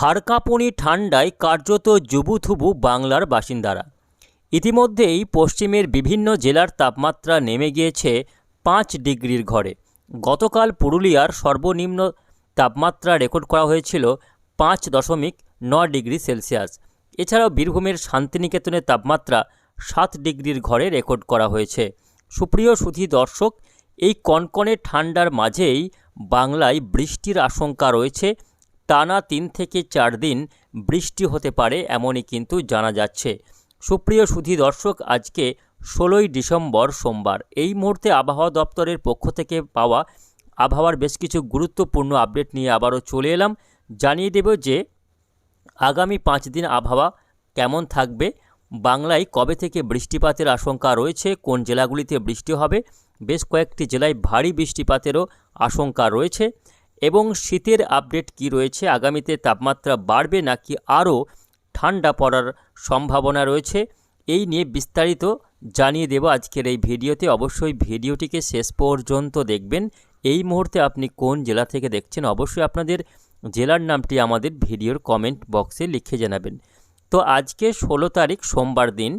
হাড়কাঁপুনি ঠান্ডায় কার্যত জুবুথুবু বাংলার বাসিন্দারা। ইতিমধ্যেই পশ্চিমের বিভিন্ন জেলার তাপমাত্রা নেমে গিয়েছে পাঁচ ডিগ্রির ঘরে। গতকাল পুরুলিয়ার সর্বনিম্ন তাপমাত্রা রেকর্ড করা হয়েছিল পাঁচ দশমিক ন ডিগ্রি সেলসিয়াস। এছাড়াও বীরভূমের শান্তিনিকেতনের তাপমাত্রা সাত ডিগ্রির ঘরে রেকর্ড করা হয়েছে। সুপ্রিয় সুধী দর্শক, এই কনকনে ঠান্ডার মাঝেই বাংলায় বৃষ্টির আশঙ্কা রয়েছে টানা তিন থেকে চার দিন বৃষ্টি হতে পারে এমনই কিন্তু জানা যাচ্ছে। সুপ্রিয় সুধী দর্শক, আজকে ষোলোই ডিসেম্বর সোমবার। এই মুহূর্তে আবহাওয়া দপ্তরের পক্ষ থেকে পাওয়া আবহাওয়ার বেশ কিছু গুরুত্বপূর্ণ আপডেট নিয়ে আবারও চলে এলাম। জানিয়ে দেব যে, আগামী পাঁচ দিন আবহাওয়া কেমন থাকবে, বাংলায় কবে থেকে বৃষ্টিপাতের আশঙ্কা রয়েছে, কোন জেলাগুলিতে বৃষ্টি হবে, বেশ কয়েকটি জেলায় ভারী বৃষ্টিপাতেরও আশঙ্কা রয়েছে। এবং শীতের আপডেট কি রয়েছে, আগামীতে তাপমাত্রা বাড়বে নাকি আরও ঠান্ডা পড়ার সম্ভাবনা রয়েছে, এই নিয়ে বিস্তারিত জানিয়ে দেব আজকের এই ভিডিওতে। অবশ্যই ভিডিওটিকে শেষ পর্যন্ত দেখবেন। এই মুহূর্তে আপনি কোন জেলা থেকে দেখছেন, অবশ্যই আপনাদের জেলার নামটি আমাদের ভিডিওর কমেন্ট বক্সে লিখে জানাবেন। তো আজকে ষোলো তারিখ, সোমবার দিন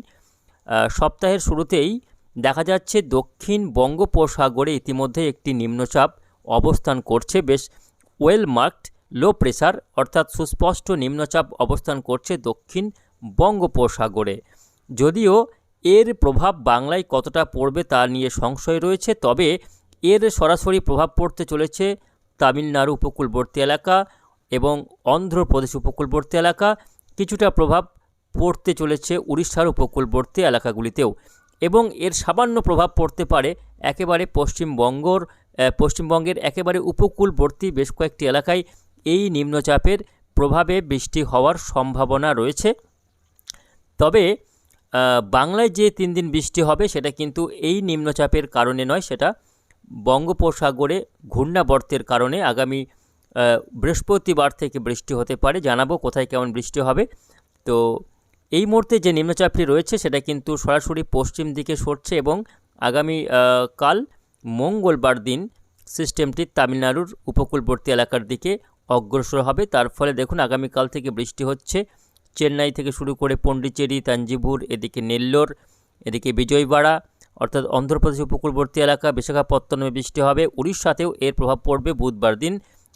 সপ্তাহের শুরুতেই দেখা যাচ্ছে দক্ষিণ বঙ্গোপসাগরে ইতিমধ্যে একটি নিম্নচাপ। অবস্থান করছে, বেশ ওয়েল মার্কড লো প্রেশার অর্থাৎ সুস্পষ্ট নিম্নচাপ অবস্থান করছে দক্ষিণ বঙ্গোপসাগরে। যদিও এর প্রভাব বাংলায় কতটা পড়বে তা নিয়ে সংশয় রয়েছে, তবে এর সরাসরি প্রভাব পড়তে চলেছে তামিলনাড়ু উপকূলবর্তী এলাকা এবং অন্ধ্রপ্রদেশ উপকূলবর্তী এলাকা। কিছুটা প্রভাব পড়তে চলেছে উড়িষ্যার উপকূলবর্তী এলাকাগুলিতেও এবং এর সামান্য প্রভাব পড়তে পারে একেবারে পশ্চিমবঙ্গর পশ্চিমবঙ্গের একেবারে উপকূলবর্তী বেশ কয়েকটি এলাকায় এই নিম্নচাপের প্রভাবে বৃষ্টি হওয়ার সম্ভাবনা রয়েছে। তবে বাংলায় যে তিন দিন বৃষ্টি হবে সেটা কিন্তু এই নিম্নচাপের কারণে নয়, সেটা বঙ্গোপসাগরে ঘূর্ণাবর্তের কারণে আগামী বৃহস্পতিবার থেকে বৃষ্টি হতে পারে। জানাব কোথায় কেমন বৃষ্টি হবে। তো, এই মুহূর্তে যে নিম্নচাপটি রয়েছে সেটা কিন্তু সরাসরি পশ্চিম দিকে সরছে এবং আগামী কাল মঙ্গলবার দিন সিস্টেমটি তামিলনাড়ুর উপকূলবর্তী এলাকার দিকে অগ্রসর হবে। তার ফলে দেখুন, আগামীকাল থেকে বৃষ্টি হচ্ছে। চেন্নাই থেকে শুরু করে পন্ডিচেরি তাঞ্জিভুর এদিকে নেল্লোর, এদিকে বিজয়বাড়া, অর্থাৎ অন্ধ্রপ্রদেশ উপকূলবর্তী এলাকা, বিশাখাপত্তনমে বৃষ্টি হবে। উড়িষ্যাতেও এর প্রভাব পড়বে বুধবার দিন,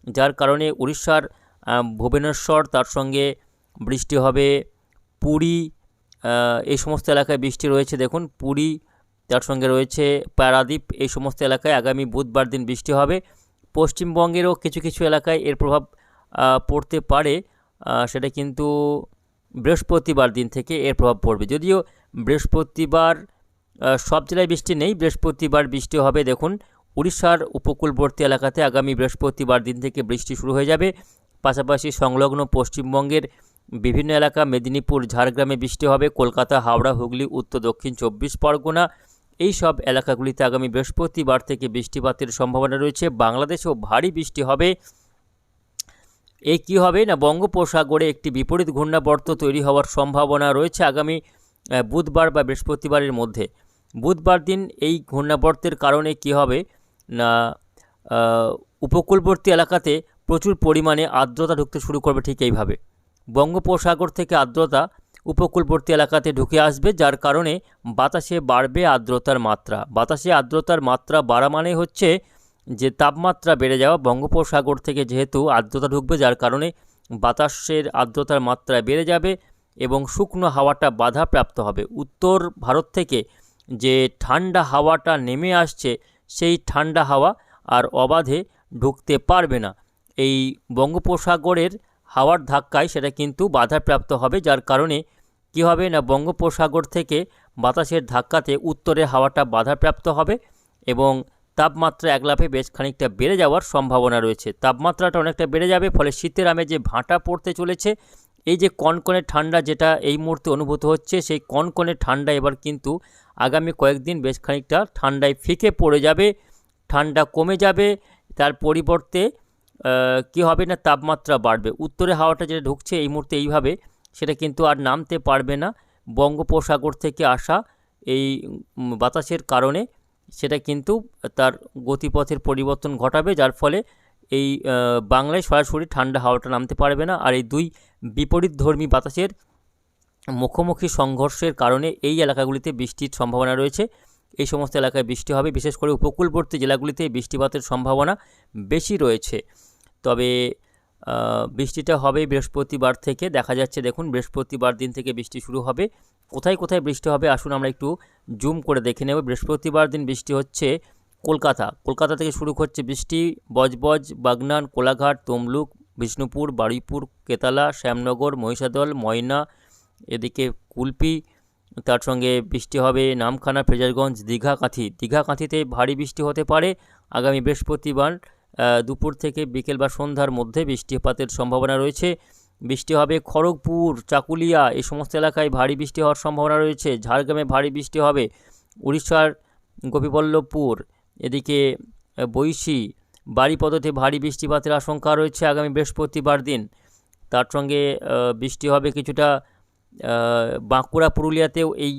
যার কারণে উড়িষ্যার ভুবনেশ্বর, তার সঙ্গে বৃষ্টি হবে। পুরী এই সমস্ত এলাকায় বৃষ্টি রয়েছে। দেখুন, পুরী তার সঙ্গে রয়েছে পারাদ্বীপ এই সমস্ত এলাকায় আগামী বুধবার দিন বৃষ্টি হবে। পশ্চিমবঙ্গেরও কিছু কিছু এলাকায় এর প্রভাব পড়তে পারে। সেটা কিন্তু বৃহস্পতিবার দিন থেকে এর প্রভাব পড়বে। যদিও বৃহস্পতিবার সব জেলায় বৃষ্টি নেই। বৃহস্পতিবার বৃষ্টি হবে, দেখুন, উড়িষ্যার উপকূলবর্তী এলাকাতে আগামী বৃহস্পতিবার দিন থেকে বৃষ্টি শুরু হয়ে যাবে। পাশাপাশি সংলগ্ন পশ্চিমবঙ্গের বিভিন্ন এলাকা, মেদিনীপুর, ঝাড়গ্রামে বৃষ্টি হবে। কলকাতা, হাওড়া, হুগলি, উত্তর, দক্ষিণ চব্বিশ পরগনা এই সব এলাকাগুলিতে আগামী বৃহস্পতিবার থেকে বৃষ্টিপাতের সম্ভাবনা রয়েছে। বাংলাদেশেও ভারী বৃষ্টি হবে। এই কী হবে না? বঙ্গোপসাগরে একটি বিপরীত ঘূর্ণাবর্ত তৈরি হওয়ার সম্ভাবনা রয়েছে আগামী বুধবার বা বৃহস্পতিবারের মধ্যে। বুধবার দিন এই ঘূর্ণাবর্তের কারণে কী হবে না উপকূলবর্তী এলাকাতে প্রচুর পরিমাণে আর্দ্রতা ঢুকতে শুরু করবে ঠিক এইভাবে। বঙ্গোপসাগর থেকে আর্দ্রতা উপকূলবর্তী এলাকাতে ঢুকে আসবে, যার কারণে বাতাসে বাড়বে আর্দ্রতার মাত্রা। বাতাসে আর্দ্রতার মাত্রা বাড়া মানে হচ্ছে যে তাপমাত্রা বেড়ে যাওয়া। বঙ্গোপসাগর থেকে যেহেতু আর্দ্রতা ঢুকবে, যার কারণে বাতাসের আর্দ্রতার মাত্রা বেড়ে যাবে এবং শুকনো হাওয়াটা বাধাপ্রাপ্ত হবে। উত্তর ভারত থেকে যে ঠান্ডা হাওয়াটা নেমে আসছে, সেই ঠান্ডা হাওয়া আর অবাধে ঢুকতে পারবে না। এই বঙ্গোপসাগরের হাওয়ার ধাক্কায় সেটা কিন্তু বাধাপ্রাপ্ত হবে, যার কারণে কী হবে না, বঙ্গোপসাগর থেকে বাতাসের ধাক্কাতে উত্তরে হাওয়াটা বাধাপ্রাপ্ত হবে এবং তাপমাত্রা এক লাফে বেশ খানিকটা বেড়ে যাওয়ার সম্ভাবনা রয়েছে। তাপমাত্রাটা অনেকটা বেড়ে যাবে, ফলে শীতের আমে যে ভাঁটা পড়তে চলেছে, এই যে কনকনে ঠান্ডা যেটা এই মুহূর্তে অনুভূত হচ্ছে, সেই কনকনে ঠান্ডা এবার কিন্তু আগামী কয়েকদিন বেশ খানিকটা ঠান্ডায় ফিকে পড়ে যাবে, ঠান্ডা কমে যাবে, তার পরিবর্তে কী হবে না তাপমাত্রা বাড়বে? উত্তরে হাওয়াটা যেটা ঢুকছে এই মুহূর্তে এইভাবে, সেটা কিন্তু আর নামতে পারবে না। বঙ্গোপসাগর থেকে আসা এই বাতাসের কারণে সেটা কিন্তু তার গতিপথের পরিবর্তন ঘটাবে, যার ফলে এই বাংলায় সরাসরি ঠান্ডা হাওয়াটা নামতে পারবে না। আর এই দুই বিপরীত ধর্মী বাতাসের মুখোমুখি সংঘর্ষের কারণে এই এলাকাগুলিতে বৃষ্টির সম্ভাবনা রয়েছে। এই সমস্ত এলাকায় বৃষ্টি হবে। বিশেষ করে উপকূলবর্তী জেলাগুলিতে বৃষ্টিপাতের সম্ভাবনা বেশি রয়েছে। তবে বৃষ্টিটা হবে বৃহস্পতিবার থেকে। দেখা যাচ্ছে দেখুন, বৃহস্পতিবার দিন থেকে বৃষ্টি শুরু হবে। কোথায় কোথায় বৃষ্টি হবে আসুন আমরা একটু জুম করে দেখে নেব। বৃহস্পতিবার দিন বৃষ্টি হচ্ছে কলকাতা। কলকাতা থেকে শুরু হচ্ছে বৃষ্টি। বজবজ, বাগনান, কোলাঘাট, তমলুক, বিষ্ণুপুর, বারুইপুর, কেতালা, শ্যামনগর, মহিষাদল, ময়না, এদিকে কুলপি, তার সঙ্গে বৃষ্টি হবে নামখানা, ফেজারগঞ্জ, দীঘা কাঁথি। দীঘা কাঁথিতে ভারী বৃষ্টি হতে পারে। আগামী বৃহস্পতিবার দুপুর থেকে বিকেল বা সন্ধ্যার মধ্যে বৃষ্টিপাতের সম্ভাবনা রয়েছে। বৃষ্টি হবে খড়গপুর, চাকুলিয়া এই সমস্ত এলাকায় ভারী বৃষ্টি হওয়ার সম্ভাবনা রয়েছে। ঝাড়গ্রামে ভারী বৃষ্টি হবে, উড়িষ্যার গোপীবল্লভপুর, এদিকে বৈশী বাড়িপদতে ভারী বৃষ্টিপাতের আশঙ্কা রয়েছে আগামী বৃহস্পতিবার দিন। তার সঙ্গে বৃষ্টি হবে কিছুটা বাঁকুড়া, পুরুলিয়াতেও এই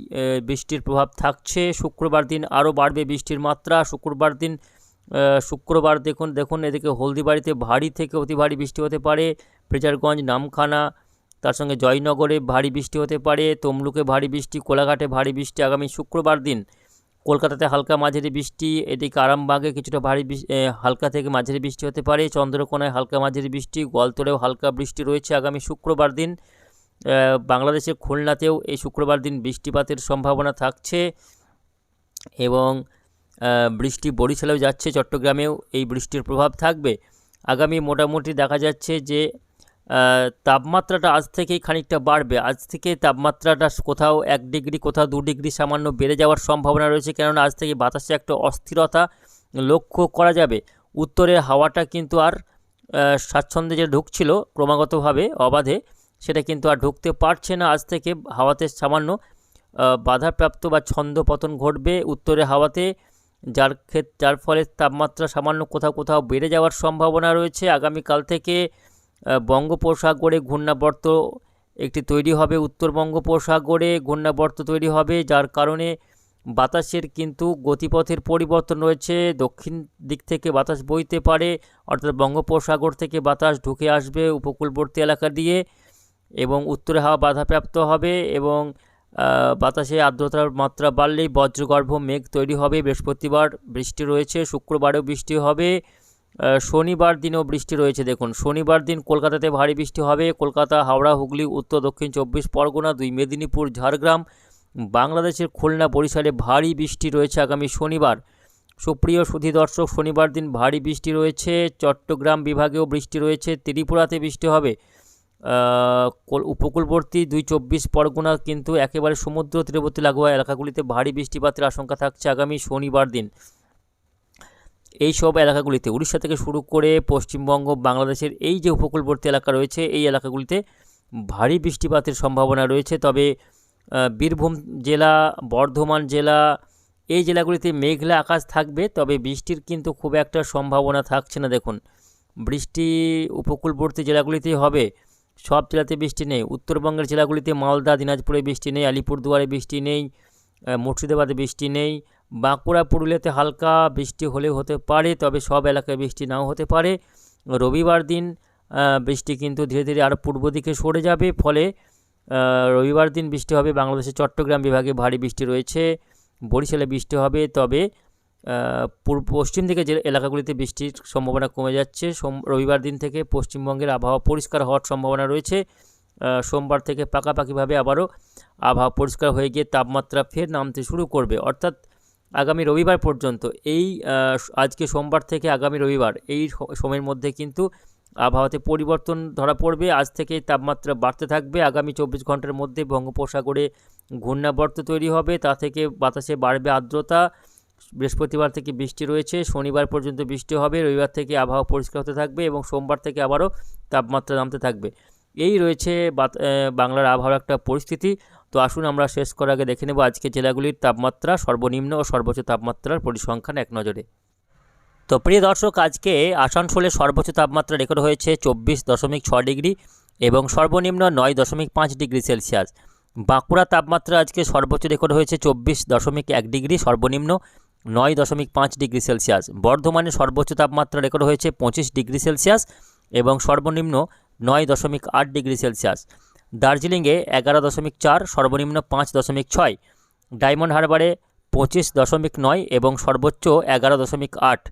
বৃষ্টির প্রভাব থাকছে। শুক্রবার দিন আরও বাড়বে বৃষ্টির মাত্রা। শুক্রবার দিন শুক্রবার দেখুন দেখুন এদিকে হলদিবাড়িতে ভারী থেকে অতি ভারী বৃষ্টি হতে পারে। ফ্রেজারগঞ্জ নামখানা, তার সঙ্গে জয়নগরে ভারী বৃষ্টি হতে পারে। তমলুকে ভারী বৃষ্টি, কোলাঘাটে ভারী বৃষ্টি আগামী শুক্রবার দিন। কলকাতাতে হালকা মাঝারি বৃষ্টি, এদিকে আরামবাগে কিছুটা ভারী হালকা থেকে মাঝারি বৃষ্টি হতে পারে। চন্দ্রকোনায় হালকা মাঝারি বৃষ্টি, গোয়ালতোড়েও হালকা বৃষ্টি রয়েছে আগামী শুক্রবার দিন। বাংলাদেশের খুলনাতেও এই শুক্রবার দিন বৃষ্টিপাতের সম্ভাবনা থাকছে এবং বৃষ্টি বরিশালেও যাচ্ছে, চট্টগ্রামেও এই বৃষ্টির প্রভাব থাকবে। আগামী মোটামুটি দেখা যাচ্ছে যে তাপমাত্রাটা আজ থেকেই খানিকটা বাড়বে। আজ থেকে তাপমাত্রাটা কোথাও এক ডিগ্রি, কোথাও দু ডিগ্রি সামান্য বেড়ে যাওয়ার সম্ভাবনা রয়েছে, কেননা আজ থেকে বাতাসে একটা অস্থিরতা লক্ষ্য করা যাবে। উত্তরের হাওয়াটা কিন্তু আর স্বাচ্ছন্দ্যে যে ঢুকছিল ক্রমাগতভাবে অবাধে, সেটা কিন্তু আর ঢুকতে পারছে না। আজ থেকে হাওয়াতে সামান্য বাধাপ্রাপ্ত বা ছন্দ পতন ঘটবে। উত্তরে হাওয়াতে যার ক্ষেত, যার ফলে তাপমাত্রা সামান্য কোথাও কোথাও বেড়ে যাওয়ার সম্ভাবনা রয়েছে। আগামীকাল থেকে বঙ্গোপসাগরে ঘূর্ণাবর্ত একটি তৈরি হবে। উত্তর বঙ্গোপসাগরে ঘূর্ণাবর্ত তৈরি হবে, যার কারণে বাতাসের কিন্তু গতিপথের পরিবর্তন রয়েছে। দক্ষিণ দিক থেকে বাতাস বইতে পারে, অর্থাৎ বঙ্গোপসাগর থেকে বাতাস ঢুকে আসবে উপকূলবর্তী এলাকা দিয়ে এবং উত্তরে হাওয়া বাধাপ্রাপ্ত হবে এবং বাতাসে আর্দ্রতার মাত্রা বাড়লেই বজ্রগর্ভ মেঘ তৈরি হবে। বৃহস্পতিবার বৃষ্টি রয়েছে, শুক্রবারেও বৃষ্টি হবে। শনিবার দিনেও বৃষ্টি রয়েছে, দেখুন। শনিবার দিন কলকাতাতে ভারী বৃষ্টি হবে। কলকাতা, হাওড়া, হুগলি, উত্তর, দক্ষিণ চব্বিশ পরগনা, দুই মেদিনীপুর, ঝাড়গ্রাম, বাংলাদেশের খুলনা বরিশালে ভারী বৃষ্টি রয়েছে আগামী শনিবার। সুপ্রিয় সুধী দর্শক, শনিবার দিন ভারী বৃষ্টি রয়েছে। চট্টগ্রাম বিভাগেও বৃষ্টি রয়েছে। ত্রিপুরাতে বৃষ্টি হবে। উপকূলবর্তী দুই চব্বিশ পরগনা কিন্তু একেবারে সমুদ্র তীরবর্তী লাগোয়া এলাকাগুলিতে ভারী বৃষ্টিপাতের আশঙ্কা থাকছে আগামী শনিবার দিন। এই সব এলাকাগুলিতে, উড়িষ্যা থেকে শুরু করে পশ্চিমবঙ্গ, বাংলাদেশের এই যে উপকূলবর্তী এলাকা রয়েছে, এই এলাকাগুলিতে ভারী বৃষ্টিপাতের সম্ভাবনা রয়েছে। তবে বীরভূম জেলা, বর্ধমান জেলা, এই জেলাগুলিতে মেঘলা আকাশ থাকবে, তবে বৃষ্টির কিন্তু খুব একটা সম্ভাবনা থাকছে না। দেখুন, বৃষ্টি উপকূলবর্তী জেলাগুলিতেই হবে। সব জেলাতে বৃষ্টি নেই। উত্তরবঙ্গের জেলাগুলিতে মালদা, দিনাজপুরে বৃষ্টি নেই, আলিপুরদুয়ারে বৃষ্টি নেই মুর্শিদাবাদে বৃষ্টি নেই। বাঁকুড়া, পুরুলিয়াতে হালকা বৃষ্টি হলেও হতে পারে, তবে সব এলাকায় বৃষ্টি নাও হতে পারে। রবিবার দিন বৃষ্টি কিন্তু ধীরে ধীরে আরও পূর্ব দিকে সরে যাবে, ফলে রবিবার দিন বৃষ্টি হবে বাংলাদেশের চট্টগ্রাম বিভাগে ভারী বৃষ্টি রয়েছে, বরিশালে বৃষ্টি হবে, তবে পূর্ব পশ্চিম দিকে যে এলাকাগুলিতে বৃষ্টির সম্ভাবনা কমে যাচ্ছে, সোম, রবিবার দিন থেকে পশ্চিমবঙ্গের আবহাওয়া পরিষ্কার হওয়ার সম্ভাবনা রয়েছে। সোমবার থেকে পাকাপাকিভাবে আবারও আবহাওয়া পরিষ্কার হয়ে গিয়ে তাপমাত্রা ফের নামতে শুরু করবে। অর্থাৎ আগামী রবিবার পর্যন্ত এই আজকে সোমবার থেকে আগামী রবিবার এই সময়ের মধ্যে কিন্তু আবহাওয়াতে পরিবর্তন ধরা পড়বে। আজ থেকে তাপমাত্রা বাড়তে থাকবে। আগামী চব্বিশ ঘণ্টার মধ্যে বঙ্গোপসাগরে ঘূর্ণাবর্ত তৈরি হবে। তা থেকে বাতাসে বাড়বে আর্দ্রতা। বৃহস্পতিবার থেকে বৃষ্টি রয়েছে, শনিবার পর্যন্ত বৃষ্টি হবে, রবিবার থেকে আবহাওয়া পরিষ্কার হতে থাকবে এবং সোমবার থেকে আবারও তাপমাত্রা নামতে থাকবে। এই রয়েছে বাংলার আবহাওয়ার একটা পরিস্থিতি। তো আসুন আমরা শেষ করার আগে দেখে নেব আজকে জেলাগুলির তাপমাত্রা, সর্বনিম্ন ও সর্বোচ্চ তাপমাত্রার পরিসংখ্যান এক নজরে। তো প্রিয় দর্শক, আজকে আসানসোলে সর্বোচ্চ তাপমাত্রা রেকর্ড হয়েছে চব্বিশ দশমিক ছ ডিগ্রি এবং সর্বনিম্ন নয় দশমিক পাঁচ ডিগ্রি সেলসিয়াস। বাঁকুড়া তাপমাত্রা আজকে সর্বোচ্চ রেকর্ড হয়েছে চব্বিশ দশমিক এক ডিগ্রি, সর্বনিম্ন নয় দশমিক পাঁচ ডিগ্রি সেলসিয়াস। বর্ধমানে সর্বোচ্চ তাপমাত্রা রেকর্ড হয়েছে পঁচিশ ডিগ্রি সেলসিয়াস এবং সর্বনিম্ন নয় দশমিক আট ডিগ্রি সেলসিয়াস। দার্জিলিংয়ে এগারো দশমিক চার, সর্বনিম্ন পাঁচ দশমিক ছয়। ডায়মন্ড হারবারে পঁচিশ দশমিক নয় এবং সর্বোচ্চ এগারো দশমিক আট।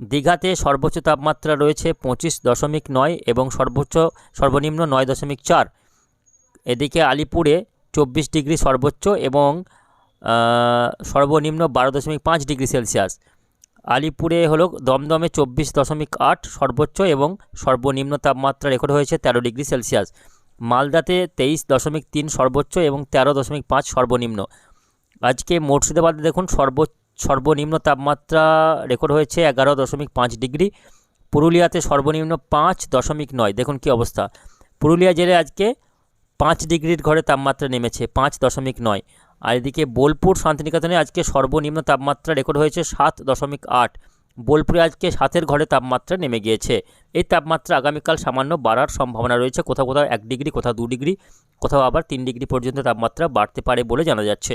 দীঘাতে সর্বোচ্চ তাপমাত্রা রয়েছে পঁচিশ দশমিক নয় এবং সর্বোচ্চ সর্বনিম্ন নয় দশমিক চার। এদিকে আলিপুরে চব্বিশ ডিগ্রি সর্বোচ্চ এবং সর্বনিম্ন বারো দশমিক পাঁচ ডিগ্রি সেলসিয়াস। আলিপুরে হলো দমদমে চব্বিশ দশমিক আট সর্বোচ্চ এবং সর্বনিম্ন তাপমাত্রা রেকর্ড হয়েছে তেরো ডিগ্রি সেলসিয়াস। মালদাতে তেইশ দশমিক তিন সর্বোচ্চ এবং তেরো দশমিক পাঁচ সর্বনিম্ন। আজকে মুর্শিদাবাদে দেখুন সর্ব, সর্বনিম্ন তাপমাত্রা রেকর্ড হয়েছে এগারো দশমিক পাঁচ ডিগ্রি। পুরুলিয়াতে সর্বনিম্ন পাঁচ দশমিক নয়। দেখুন কি অবস্থা। পুরুলিয়া জেলায় আজকে পাঁচ ডিগ্রির ঘরে তাপমাত্রা নেমেছে, পাঁচ দশমিক নয়। আর এদিকে বোলপুর শান্তিনিকেতনে আজকে সর্বনিম্ন তাপমাত্রা রেকর্ড হয়েছে সাত দশমিক আট। বোলপুরে আজকে সাতের ঘরে তাপমাত্রা নেমে গিয়েছে। এই তাপমাত্রা আগামীকাল সামান্য বাড়ার সম্ভাবনা রয়েছে। কোথাও কোথাও এক ডিগ্রি, কোথাও দু ডিগ্রি, কোথাও আবার তিন ডিগ্রি পর্যন্ত তাপমাত্রা বাড়তে পারে বলে জানা যাচ্ছে।